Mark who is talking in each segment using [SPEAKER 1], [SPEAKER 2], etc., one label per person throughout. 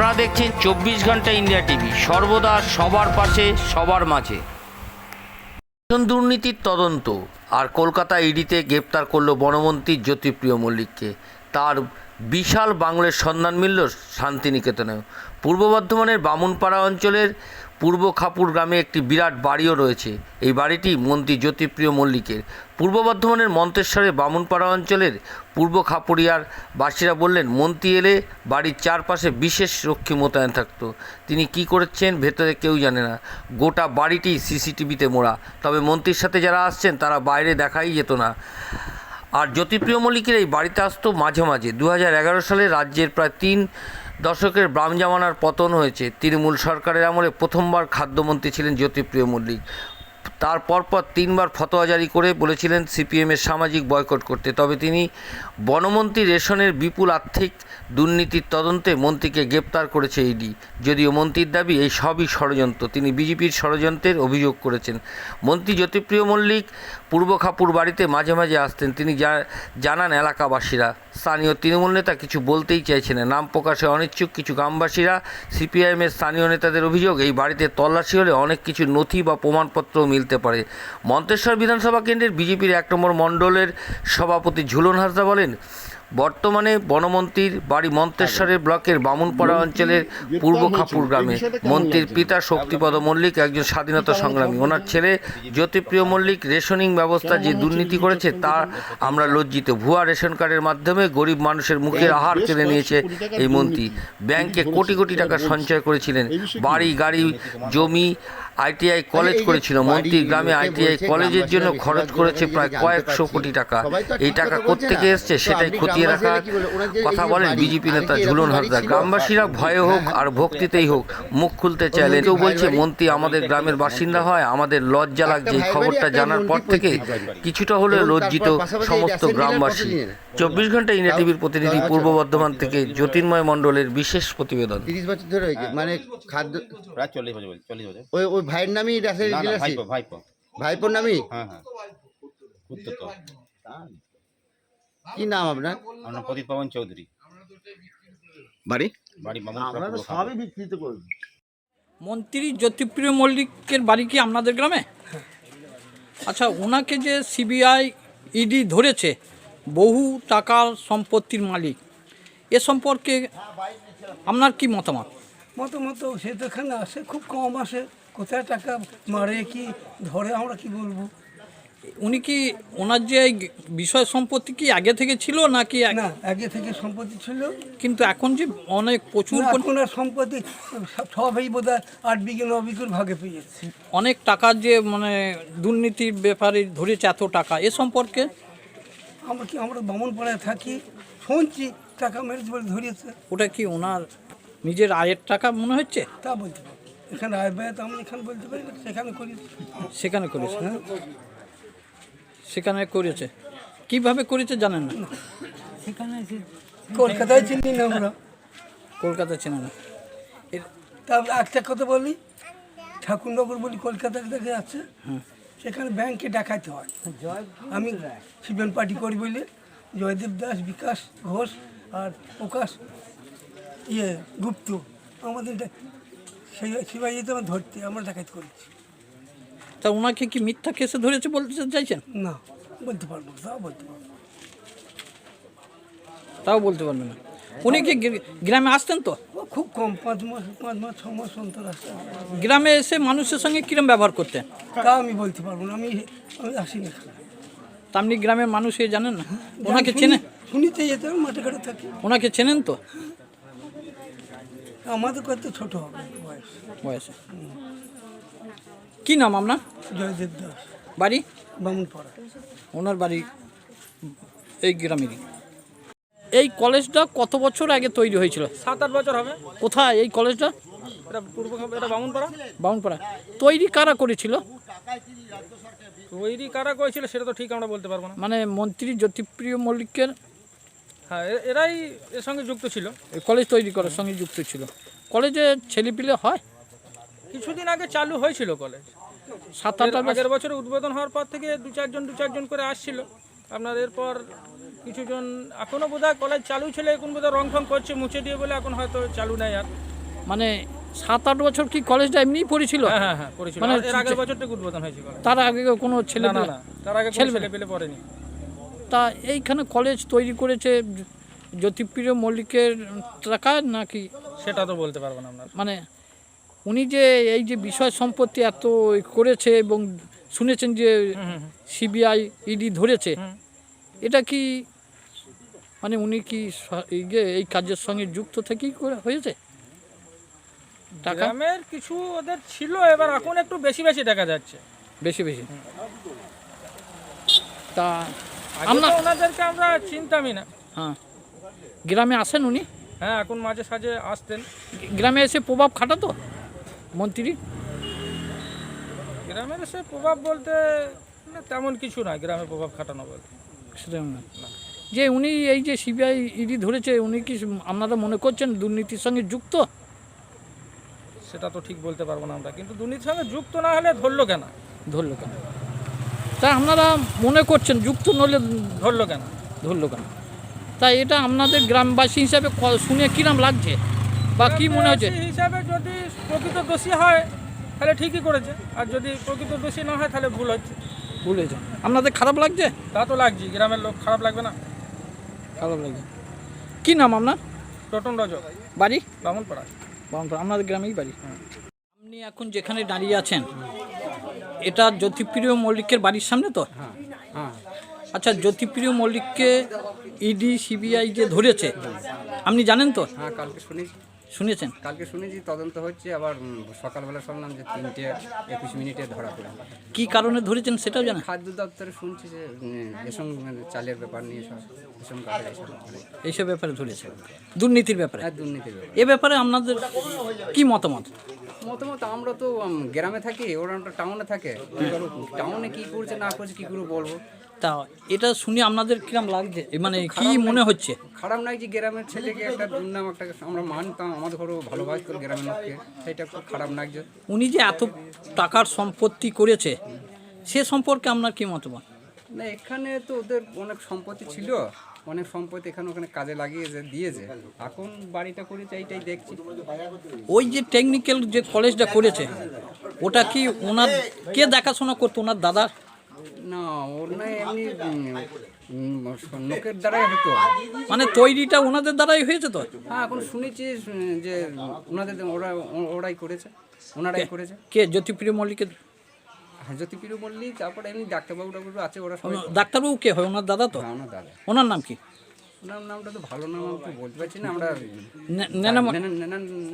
[SPEAKER 1] আপনারা দেখছেন চব্বিশ ঘণ্টা ইন্ডিয়া টিভি। সর্বদা সবার পাশে, সবার মাঝে। দুর্নীতির তদন্ত। আর কলকাতা ইডিতে গ্রেপ্তার করল বনমন্ত্রী জ্যোতিপ্রিয় মল্লিককে। তার বিশাল বাংলার সন্ধান মিলল শান্তিনিকেতনেও। পূর্ব বর্ধমানের বামুনপাড়া অঞ্চলের পূর্ব খাপুর গ্রামে একটি বিরাট বাড়িও রয়েছে। এই বাড়িটি মন্ত্রী জ্যোতিপ্রিয় মল্লিকের। পূর্ব বর্ধমানের মন্তেশ্বরের বামুনপাড়া অঞ্চলের পূর্ব খাপুরিয়ার বাসীরা বললেন, মন্ত্রী এলে বাড়ির চারপাশে বিশেষ রক্ষী মোতায়েন থাকতো। তিনি কি করেছেন ভেতরে কেউ জানে না। গোটা বাড়িটি সিসিটিভিতে মোড়া। তবে মন্ত্রীর সাথে যারা আসছেন, তারা বাইরে দেখাই যেত না। আর জ্যোতিপ্রিয় মল্লিকের এই বাড়িতে আসতো মাঝে মাঝে। দু হাজার এগারো সালে রাজ্যের প্রায় তিন দশকের বাম জামানার পতন হয়েছে। তৃণমূল সরকারের আমলে প্রথমবার খাদ্যমন্ত্রী ছিলেন জ্যোতিপ্রিয় মল্লিক। তার পরপর তিনবার ফতোয়া জারি করে বলেছিলেন সিপিএমের সামাজিক বয়কট করতে। তবে তিনি বনমন্ত্রী রেশনের বিপুল আর্থিক দুর্নীতির তদন্তে মন্ত্রীকে গ্রেপ্তার করেছে ইডি। যদিও মন্ত্রীর দাবি এই সবই ষড়যন্ত্র। তিনি বিজেপির ষড়যন্ত্রের অভিযোগ করেছেন। মন্ত্রী জ্যোতিপ্রিয় মল্লিক পূর্ব খাপুর বাড়িতে মাঝে মাঝে আসতেন। তিনি জানান এলাকাবাসীরা। স্থানীয় তৃণমূল নেতা কিছু বলতেই চাইছেন না। নাম প্রকাশে অনিচ্ছুক কিছু গ্রামবাসীরা। সিপিআইএমের স্থানীয় নেতাদের অভিযোগ, এই বাড়িতে তল্লাশি হলে অনেক কিছু নথি বা প্রমাণপত্রও মিলতে পারে। মন্তেশ্বর বিধানসভা কেন্দ্রের বিজেপির এক নম্বর মণ্ডলের সভাপতি ঝুলন হাসদা বলেন বর্তমানে বনমন্ত্রীর বাড়ি মন্তেশ্বরের ব্লকের বামুনপাড়া অঞ্চলের পূর্ব খাপুর গ্রামে। মন্ত্রীর পিতা শক্তিপদ মল্লিক একজন স্বাধীনতা সংগ্রামী। ওনার ছেলে জ্যোতিপ্রিয় মল্লিক রেশনিং ব্যবস্থা যে দুর্নীতি করেছে তা আমরা লজ্জিত। ভুয়া রেশন কার্ডের মাধ্যমে গরিব মানুষের মুখের আহার কেড়ে নিয়েছে এই মন্ত্রী। ব্যাংকে কোটি কোটি টাকা সঞ্চয় করেছিলেন। বাড়ি গাড়ি জমি আইটিআই কলেজ করেছিল মন্ত্রী গ্রামে আইটিআই কলেজের জন্য খরচ করেছে প্রায় কয়েকশো কোটি টাকা। এই টাকা কোত্থেকে এসছে সেটাই খতিয়ে রাখার কথা বলেন বিজেপি নেতা ঝুলন হাসদা গ্রামবাসীরা ভয়ে হোক আর ভক্তিতেই হোক মুখ খুলতে চাইলে। কেউ বলছে মন্ত্রী আমাদের গ্রামের বাসিন্দা হয় আমাদের লজ্জা লাগছে এই খবরটা জানার পর থেকে কিছুটা হলেও লজ্জিত সমস্ত গ্রামবাসী। চব্বিশ ঘণ্টা ইন্ডিয়া টিভির প্রতিনিধি পূর্ব বর্ধমান থেকে জ্যোতির্ময় মণ্ডলের বিশেষ প্রতিবেদন।
[SPEAKER 2] তিরিশ বছর ধরে মানে খাদ্য
[SPEAKER 3] প্রায় চল্লিশ বছর চল্লিশ বছর
[SPEAKER 2] ওই ওই ভাইয়ের নামই রাসেল ডিলারশিপ
[SPEAKER 3] ভাইপো ভাইপো।
[SPEAKER 2] ভাইপোর নামই?
[SPEAKER 3] হ্যাঁ হ্যাঁ। উত্তর তো।
[SPEAKER 2] কি নাম আপনার?
[SPEAKER 3] আমরা প্রদীপ পাবন চৌধুরী।
[SPEAKER 2] বাড়ি?
[SPEAKER 3] বাড়ি বামন
[SPEAKER 2] বিকৃত করব
[SPEAKER 4] মন্ত্রী জ্যোতিপ্রিয় মল্লিকের বাড়ি কি আপনাদের গ্রামে? আচ্ছা ওনাকে যে সিবিআই ইডি ধরেছে বহু টাকার সম্পত্তির মালিক এ সম্পর্কে আপনার কি মতামত?
[SPEAKER 5] মতো সে তো এখানে আসে খুব কম আসে। কোথায় টাকা মারে কি ধরে আমরা কি বলব?
[SPEAKER 4] উনি কি ওনার যে বিষয় সম্পত্তি কি আগে থেকে ছিল নাকি
[SPEAKER 5] না আগে থেকে সম্পত্তি ছিল।
[SPEAKER 4] কিন্তু এখন যে অনেক প্রচুর
[SPEAKER 5] আর সম্পত্তি সবই বোধ হয় আট বিঘে ন বিঘের ভাগে পেয়ে যাচ্ছে।
[SPEAKER 4] অনেক টাকার যে মানে দুর্নীতির ব্যাপারে ধরেছে এত টাকা এ সম্পর্কে?
[SPEAKER 5] আমরা কি আমরা বামন পাড়ায় থাকি শুনছি টাকা মেরেছে বলে ধরিয়েছে।
[SPEAKER 4] ওটা কি ওনার নিজের আয়ের টাকা মনে হচ্ছে?
[SPEAKER 5] তা বলতে এখানে আয় ব্যয় তো আমরা এখানে বলতে পারি না সেখানে করি
[SPEAKER 4] সেখানে করেছে হ্যাঁ? সেখানে করেছে কীভাবে করেছে জানেন না?
[SPEAKER 5] সেখানে কলকাতায় চিনি না আমরা।
[SPEAKER 4] কলকাতা চেনে না। এর
[SPEAKER 5] তা একটা কথা বলি ঠাকুরনগর বলি কলকাতা থেকে আছে সেখানে ব্যাংকে ডাকাইতে হয়। আমি সিপিএম পার্টি করি বলে জয়দেব দাস বিকাশ ঘোষ আর প্রকাশ ইয়ে গুপ্ত আমাদের সেই সিবাই যেতে আমার ধরতে আমরা ডাকাইত করেছি।
[SPEAKER 4] তা ওনাকে কি মিথ্যা কেসে ধরেছে বলতে চাইছেন?
[SPEAKER 5] না বলতে পারব না, তাও বলতে পারব
[SPEAKER 4] তাও বলতে পারবেন না। উনি কি গ্রামে আসতেন তো?
[SPEAKER 5] খুব কম পাঁচ মাস পাঁচ মাস ছ মাস অন্তর আসতে
[SPEAKER 4] গ্রামে এসে মানুষের সঙ্গে কিরম ব্যবহার করতেন?
[SPEAKER 5] তা আমি বলতে পারব না আমি আমি আসি না
[SPEAKER 4] তা আপনি গ্রামের মানুষ এ জানেন না? ওনাকে চেনে?
[SPEAKER 5] শুনিতে যেতে মাঠে ঘাটে থাকি।
[SPEAKER 4] ওনাকে চেনেন তো?
[SPEAKER 5] আমাদের কত ছোট হবে। বয়স।
[SPEAKER 4] কি নাম আপনার?
[SPEAKER 5] জয়দেব দাস।
[SPEAKER 4] বাড়ি?
[SPEAKER 5] বামুনপাড়া।
[SPEAKER 4] ওনার বাড়ি এই গ্রামেরই। এই কলেজটা কত বছর আগে তৈরি হয়েছিল?
[SPEAKER 6] সাত আট বছর হবে।
[SPEAKER 4] কোথায় এই কলেজটা?
[SPEAKER 6] এটা পূর্ব এটা বামুনপাড়া।
[SPEAKER 4] বামুনপাড়া। তৈরি কারা করেছিল?
[SPEAKER 6] তৈরি কারা করেছিল সেটা তো ঠিক আমরা বলতে পারব না।
[SPEAKER 4] মানে মন্ত্রী জ্যোতিপ্রিয় মল্লিকের?
[SPEAKER 6] হ্যাঁ এ- এরাই এর সঙ্গে যুক্ত ছিল।
[SPEAKER 4] এই কলেজ তৈরি করার সঙ্গে যুক্ত ছিল। কলেজে ছেলেপিলে হয়?
[SPEAKER 6] কিছুদিন আগে চালু হয়েছিল কলেজ।
[SPEAKER 4] সাত আট
[SPEAKER 6] আগের বছরে উদ্বোধন হওয়ার পর থেকে দু চারজন দু চারজন করে আসছিল। আপনার এরপর কিছুজন এখনও বোধহয় কলেজ চালু ছিল এখন বোধহয় রং ফং করছে মুছে দিয়ে বলে এখন হয়তো চালু নেই আর।
[SPEAKER 4] মানে সাত আট বছর কি কলেজটা এমনিই পড়েছিল?
[SPEAKER 6] হ্যাঁ হ্যাঁ হ্যাঁ
[SPEAKER 4] মানে
[SPEAKER 6] এর আগের বছরটা উদ্বোধন হয়েছিল
[SPEAKER 4] তার আগে কোনো ছেলে
[SPEAKER 6] না না তার আগে
[SPEAKER 4] ছেলে
[SPEAKER 6] পেলে পড়েনি।
[SPEAKER 4] তা এইখানে কলেজ তৈরি করেছে জ্যোতিপ্রিয় মল্লিকের টাকা নাকি
[SPEAKER 6] সেটা তো বলতে পারব না আপনার
[SPEAKER 4] মানে উনি যে এই যে বিষয় সম্পত্তি এত করেছে এবং শুনেছেন যে সিবিআই ইডি ধরেছে এটা কি মানে উনি কি এই কাজের সঙ্গে যুক্ত থেকেই হয়েছে?
[SPEAKER 6] গ্রামের কিছু ওদের ছিল এবার এখন একটু বেশি বেশি দেখা যাচ্ছে।
[SPEAKER 4] বেশি বেশি। তা আমরা
[SPEAKER 6] ওনাদেরকে আমরা চিনতামই না।
[SPEAKER 4] হ্যাঁ। গ্রামে আসেন উনি?
[SPEAKER 6] হ্যাঁ এখন মাঝে সাঝে আসতেন।
[SPEAKER 4] গ্রামে এসে প্রভাব খাটাতো মন্ত্রী?
[SPEAKER 6] গ্রামের এসে প্রভাব বলতে না তেমন কিছু না গ্রামে প্রভাব খাটানো বলতে।
[SPEAKER 4] সেরকম না। যে উনি এই যে সিবিআই ইডি ধরেছে উনি কি আপনারা মনে করছেন দুর্নীতির সঙ্গে যুক্ত?
[SPEAKER 6] সেটা তো ঠিক বলতে পারব না আমরা কিন্তু দুর্নীতির সঙ্গে যুক্ত না হলে ধরলো কেন?
[SPEAKER 4] ধরলো কেন? তা আপনারা মনে করছেন যুক্ত নলে
[SPEAKER 6] ধরলো কেন?
[SPEAKER 4] ধরলো কেন? তাই এটা আপনাদের গ্রামবাসী হিসাবে শুনে কিরাম লাগছে? বা কি মনে হচ্ছে?
[SPEAKER 6] হিসাবে যদি প্রকৃত দোষী হয় তাহলে ঠিকই করেছে। আর যদি প্রকৃত দোষী না হয় তাহলে ভুল হচ্ছে।
[SPEAKER 4] ভুলেছে আপনাদের খারাপ লাগছে?
[SPEAKER 6] তা তো লাগছে গ্রামের লোক খারাপ লাগবে না।
[SPEAKER 4] খারাপ লাগছে। কি নাম আপনার?
[SPEAKER 6] টোটন রজক
[SPEAKER 4] বাড়ি?
[SPEAKER 6] বামুনপাড়া।
[SPEAKER 4] বামপুর আপনাদের গ্রামেই বাড়ি। আপনি এখন যেখানে দাঁড়িয়ে আছেন এটা জ্যোতিপ্রিয় মল্লিকের বাড়ির সামনে তো? আচ্ছা জ্যোতিপ্রিয় মল্লিককে ইডি সিবিআই যে ধরেছে আপনি জানেন তো?
[SPEAKER 7] হ্যাঁ কালকে শুনেছি।
[SPEAKER 4] শুনেছেন?
[SPEAKER 7] কালকে শুনেছি তদন্ত হচ্ছে আবার সকালবেলা শুনলাম যে তিনটে একুশ মিনিটে ধরা পড়ে।
[SPEAKER 4] কি কারণে ধরেছেন সেটাও জানেন?
[SPEAKER 7] খাদ্য দপ্তরে শুনছি যে রেশন মানে চালের ব্যাপার নিয়ে সব রেশন এইসব ব্যাপারে।
[SPEAKER 4] ধরেছে। দুর্নীতির ব্যাপারে?
[SPEAKER 7] হ্যাঁ দুর্নীতির ব্যাপার।
[SPEAKER 4] এ ব্যাপারে আপনাদের কি মতামত?
[SPEAKER 7] মতামত আমরা তো গ্রামে থাকি ওরা টাউনে থাকে। টাউনে কি করছে না করছে কি করে বলব?
[SPEAKER 4] তা এটা শুনে আপনাদের কিরম লাগছে? মানে কি মনে হচ্ছে?
[SPEAKER 7] খারাপ নাই যে গ্রামের ছেলেকে একটা দুর্নাম একটা আমরা মানতাম আমাদের ঘরেও ভালোবাসতো গ্রামের লোককে। সেটা খুব খারাপ লাগছে
[SPEAKER 4] উনি যে এত টাকার সম্পত্তি করেছে সে সম্পর্কে আপনার কি মতামত?
[SPEAKER 7] না এখানে তো ওদের অনেক সম্পত্তি ছিল। অনেক সম্পত্তি এখানে ওখানে কাজে লাগিয়েছে দিয়েছে। এখন বাড়িটা করেছে এইটাই দেখছি।
[SPEAKER 4] ওই যে টেকনিক্যাল যে কলেজটা করেছে ওটা কি ওনার কে দেখাশোনা করতো? ওনার দাদা
[SPEAKER 7] না না এমনি লোকের দ্বারাই হতো।
[SPEAKER 4] মানে তৈরিটা ওনাদের দ্বারাই হয়েছে তো?
[SPEAKER 7] হ্যাঁ এখন শুনেছি যে ওনাদের ওরা ওরাই করেছে ওনারাই করেছে।
[SPEAKER 4] কে? জ্যোতিপ্রিয় মল্লিকের?
[SPEAKER 7] হ্যাঁ জ্যোতিপ্রিয় মল্লিক তারপরে এমনি ডাক্তারবাবু টাবু আছে ওরা সবাই
[SPEAKER 4] ডাক্তারবাবু কে হয়? ওনার দাদা তো?
[SPEAKER 7] হ্যাঁ, ওনার দাদা।
[SPEAKER 4] ওনার নাম কি?
[SPEAKER 7] ওনার নামটা তো ভালো নাম আমি তো বলতে পারছি না আমরা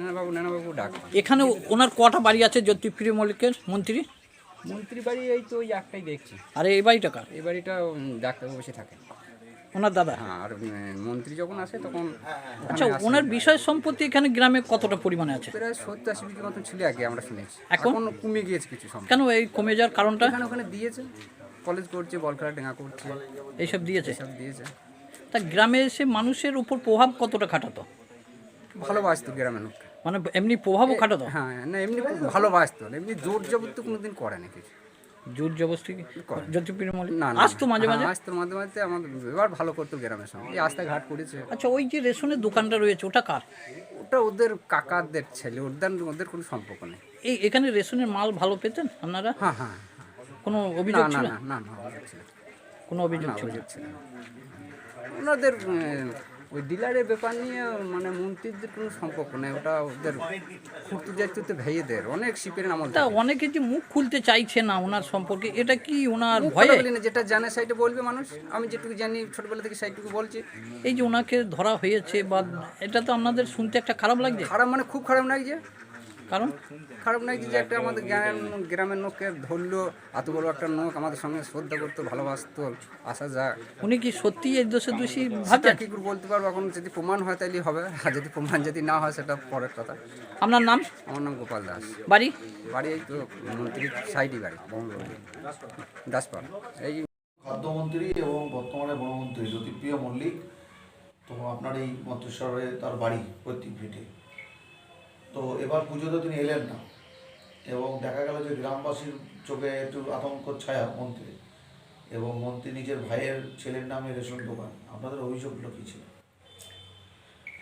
[SPEAKER 7] নেনাবাবু নেনাবাবু ডাক
[SPEAKER 4] এখানে ওনার কটা বাড়ি আছে জ্যোতিপ্রিয় মল্লিকের মন্ত্রী?
[SPEAKER 7] মন্ত্রী বাড়ি এই তো ওই একটাই দেখছি।
[SPEAKER 4] আর এই বাড়িটা কার?
[SPEAKER 7] এই বাড়িটা উম, ডাক্তারবাবু বেশি থাকে।
[SPEAKER 4] ওনার দাদা?
[SPEAKER 7] হ্যাঁ আর মন্ত্রী যখন আসে তখন
[SPEAKER 4] আচ্ছা ওনার বিষয় সম্পত্তি এখানে গ্রামে কতটা পরিমাণে আছে?
[SPEAKER 7] প্রায় সত্তর আশি বিঘের মতন ছিল আগে আমরা শুনেছি।
[SPEAKER 4] এখন?
[SPEAKER 7] কমে গিয়েছে কিছু
[SPEAKER 4] কেন এই কমে যাওয়ার কারণটা?
[SPEAKER 7] এখানে ওখানে দিয়েছে কলেজ করছে বল খেলা ডেঙ্গা করছে।
[SPEAKER 4] এইসব দিয়েছে?
[SPEAKER 7] সব দিয়েছে।
[SPEAKER 4] তা গ্রামে এসে মানুষের উপর প্রভাব কতটা খাটাতো?
[SPEAKER 7] ভালোবাসতো গ্রামের লোককে।
[SPEAKER 4] মানে এমনি প্রভাবও খাটাতো
[SPEAKER 7] হ্যাঁ না এমনি খুব ভালোবাসতো এমনি জোর জবরদস্তি কোনোদিন করে না কিছু।
[SPEAKER 4] জোর
[SPEAKER 7] করে।
[SPEAKER 4] জ্যোতিপ্রিয় মল্লিক
[SPEAKER 7] না
[SPEAKER 4] আসতো মাঝে মাঝে?
[SPEAKER 7] হ্যাঁ, আসতো মাঝে মাঝে আমাদের ব্যবহার ভালো করতো গ্রামের সঙ্গে। এই রাস্তাঘাট করেছে।
[SPEAKER 4] আচ্ছা ওই যে রেশনের দোকানটা রয়েছে ওটা কার?
[SPEAKER 7] ওটা ওদের কাকাদের ছেলে ওদের ওদের কোনো সম্পর্ক নেই।
[SPEAKER 4] এই এখানে রেশনের মাল ভালো পেতেন আপনারা?
[SPEAKER 7] হ্যাঁ হ্যাঁ
[SPEAKER 4] কোনো
[SPEAKER 7] না
[SPEAKER 4] অভিযোগ
[SPEAKER 7] না
[SPEAKER 4] ছিল?
[SPEAKER 7] না না না।
[SPEAKER 4] কোনো অভিযোগ ছিল।
[SPEAKER 7] ওনাদের ওই ডিলারের ব্যাপার নিয়ে মানে মন্ত্রীদের কোনো সম্পর্ক নেই ওটা ওদের খুঁড়তে যাইতে ভেয়ে দেয় অনেক শিপের নাম
[SPEAKER 4] তা অনেকে যে মুখ খুলতে চাইছে না ওনার সম্পর্কে এটা কি ওনার ভয়?
[SPEAKER 7] না, যেটা জানে সাইটে বলবে মানুষ আমি যেটুকু জানি ছোটবেলা থেকে সেইটুকু বলছি।
[SPEAKER 4] এই যে ওনাকে ধরা হয়েছে বা এটা তো আপনাদের শুনতে একটা খারাপ লাগছে?
[SPEAKER 7] খারাপ মানে খুব খারাপ লাগছে।
[SPEAKER 4] কারণ
[SPEAKER 7] খারাপ লাগছে যে একটা আমাদের গ্রামের গ্রামের লোককে ধরলো এত বড় একটা লোক আমাদের সঙ্গে শ্রদ্ধা করতো ভালোবাসতো আসা যা
[SPEAKER 4] উনি কি সত্যি এই দোষে দোষী ভাবছেন?
[SPEAKER 7] কি করে বলতে পারব? এখন যদি প্রমাণ হয় তাহলে হবে আর যদি প্রমাণ যদি না হয় সেটা পরের কথা।
[SPEAKER 4] আপনার নাম?
[SPEAKER 7] আমার নাম গোপাল দাস।
[SPEAKER 4] বাড়ি?
[SPEAKER 7] বাড়ি এই তো মন্ত্রীর সাইডই বাড়ি দাসপাড়া। এই
[SPEAKER 8] খাদ্যমন্ত্রী এবং বর্তমানে বনমন্ত্রী জ্যোতিপ্রিয় মল্লিক তো আপনার এই মন্ত্রিসরে তার বাড়ি পৈতৃক ভিটে। তো এবার পুজোতে তিনি এলেন না। এবং দেখা গেল যে গ্রামবাসীর চোখে একটু আতঙ্ক, ছায়া মন্ত্রী এবং মন্ত্রী নিজের ভাইয়ের ছেলের নামে রেশন দোকান। আপনাদের অভিযোগগুলো কী ছিল?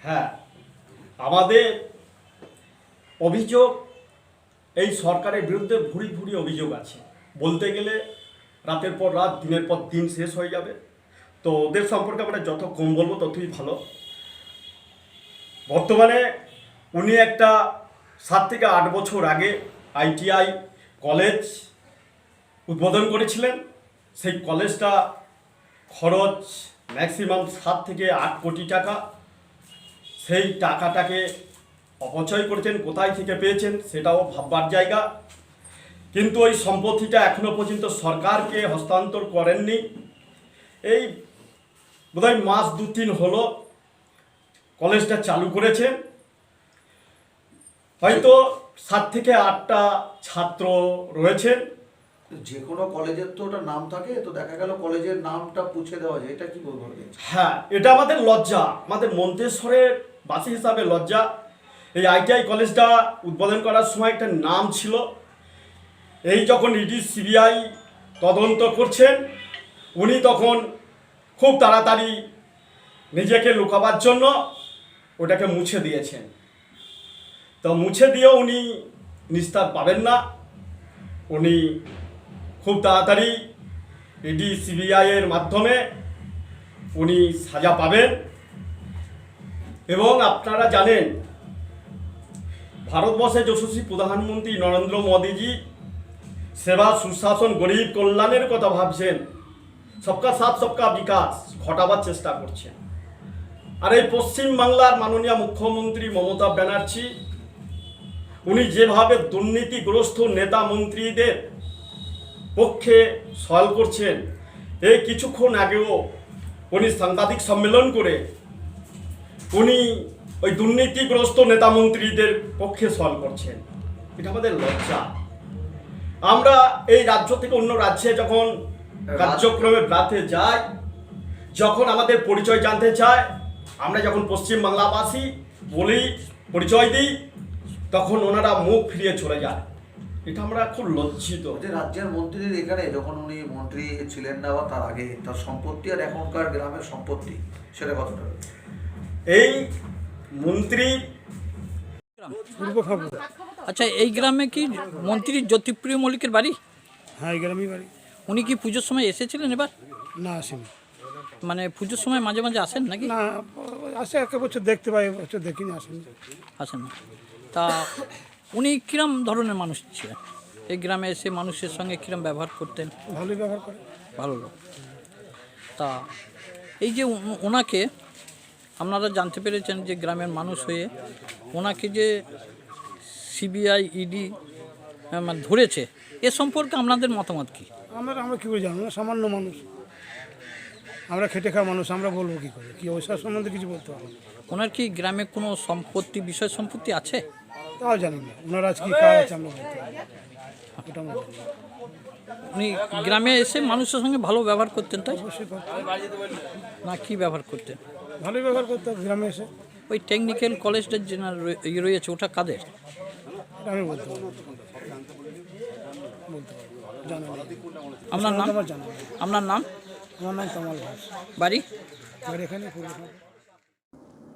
[SPEAKER 9] হ্যাঁ আমাদের অভিযোগ, এই সরকারের বিরুদ্ধে ভুরি ভুরি অভিযোগ আছে। বলতে গেলে রাতের পর রাত, দিনের পর দিন শেষ হয়ে যাবে। তো ওদের সম্পর্কে আমরা যত কম বলব ততই ভালো। বর্তমানে উনি একটা সাত থেকে আট বছর আগে আইটিআই কলেজ উদ্বোধন করেছিলেন। সেই কলেজটা খরচ ম্যাক্সিমাম সাত থেকে আট কোটি টাকা। সেই টাকাটাকে অপচয় করেছেন, কোথায় থেকে পেয়েছেন সেটাও ভাববার জায়গা। কিন্তু ওই সম্পত্তিটা এখনও পর্যন্ত সরকারকে হস্তান্তর করেননি। এই বোধহয় মাস দু তিন হলো কলেজটা চালু করেছেন হয়তো সাত থেকে আটটা ছাত্র রয়েছেন
[SPEAKER 8] যে কোনো কলেজের তো ওটা নাম থাকে তো দেখা গেল কলেজের নামটা পুছে দেওয়া যায় এটা কি বলব
[SPEAKER 9] হ্যাঁ এটা আমাদের লজ্জা আমাদের মন্তেশ্বরের বাসী হিসাবে লজ্জা। এই আইটিআই কলেজটা উদ্বোধন করার সময় একটা নাম ছিল। এই যখন ইডি সিবিআই তদন্ত করছেন উনি তখন খুব তাড়াতাড়ি নিজেকে লুকাবার জন্য ওটাকে মুছে দিয়েছেন। তো মুছে দিয়েও উনি নিস্তার পাবেন না। উনি খুব তাড়াতাড়ি ইডি সিবিআইয়ের মাধ্যমে উনি সাজা পাবেন। এবং আপনারা জানেন ভারতবর্ষের যশস্বী প্রধানমন্ত্রী নরেন্দ্র মোদীজি সেবা, সুশাসন, গরিব কল্যাণের কথা ভাবছেন। সবকা সাথ, সবকা বিকাশ ঘটাবার চেষ্টা করছেন। আর এই পশ্চিমবাংলার মাননীয় মুখ্যমন্ত্রী মমতা ব্যানার্জি উনি যেভাবে দুর্নীতিগ্রস্ত নেতা মন্ত্রীদের পক্ষে সওয়াল করছেন এই কিছুক্ষণ আগেও উনি সাংবাদিক সম্মেলন করে উনি ওই দুর্নীতিগ্রস্ত নেতা মন্ত্রীদের পক্ষে সওয়াল করছেন। এটা আমাদের লজ্জা। আমরা এই রাজ্য থেকে অন্য রাজ্যে যখন কার্যক্রমে ব্রাতে যাই যখন আমাদের পরিচয় জানতে চায় আমরা যখন পশ্চিম বাংলাবাসী বলি পরিচয় দিই তখন ওনারা মুখ ফিরিয়ে চলে যান। এটা আমরা খুব লজ্জিত।
[SPEAKER 8] যে রাজ্যের মন্ত্রীর এখানে যখন উনি মন্ত্রী ছিলেন না বা তার আগে তার সম্পত্তি আর এখনকার গ্রামের সম্পত্তি সেটা কতটা
[SPEAKER 9] এই মন্ত্রী
[SPEAKER 4] আচ্ছা এই গ্রামে কি মন্ত্রী জ্যোতিপ্রিয় মল্লিকের বাড়ি?
[SPEAKER 10] হ্যাঁ এই গ্রামই বাড়ি।
[SPEAKER 4] উনি কি পুজোর সময় এসেছিলেন এবার?
[SPEAKER 10] না আসেনি।
[SPEAKER 4] মানে পুজোর সময় মাঝে মাঝে আসেন নাকি?
[SPEAKER 10] না আসে এক বছর দেখতে পাই বছর দেখিনি আসেন।
[SPEAKER 4] আসেন না। তা উনি কিরম ধরনের মানুষ ছিলেন? এই গ্রামে এসে মানুষের সঙ্গে কিরম ব্যবহার করতেন?
[SPEAKER 10] ভালোই ব্যবহার করে।
[SPEAKER 4] ভালো লোক। তা এই যে ওনাকে আপনারা জানতে পেরেছেন যে গ্রামের মানুষ হয়ে ওনাকে যে সিবিআই ইডি মানে ধরেছে এ সম্পর্কে আপনাদের মতামত কী?
[SPEAKER 10] আমরা আমরা কী করে জানব? না সামান্য মানুষ। আমরা খেটে খাওয়া মানুষ আমরা বলব কী করে? কী ওইসব সম্বন্ধে কিছু বলতে পারব
[SPEAKER 4] ওনার কি গ্রামে কোনো সম্পত্তি বিষয় সম্পত্তি আছে?
[SPEAKER 10] তাও জানি না। ওনারা আজ কী খাওয়া আছে আমরা বলতে পারব না। ওটা আমরা জানি না।
[SPEAKER 4] উনি গ্রামে এসে মানুষের সঙ্গে ভালো ব্যবহার করতেন তাই?
[SPEAKER 10] অবশ্যই করতে।
[SPEAKER 4] না কি ব্যবহার করতেন?
[SPEAKER 10] ভালোই ব্যবহার করতে হবে গ্রামে এসে।
[SPEAKER 4] ওই টেকনিক্যাল কলেজটা যে না রয়ে- ইয়ে রয়েছে ওটা কাদের?
[SPEAKER 10] এটা আমি বলতে পারব না। বলতে পারব না। জানা নেই।
[SPEAKER 4] আপনার নাম?
[SPEAKER 10] আমার জানা নেই।
[SPEAKER 4] আপনার নাম?
[SPEAKER 10] আমার নাম কামাল ঘোষ।
[SPEAKER 4] বাড়ি?
[SPEAKER 10] আর এখানে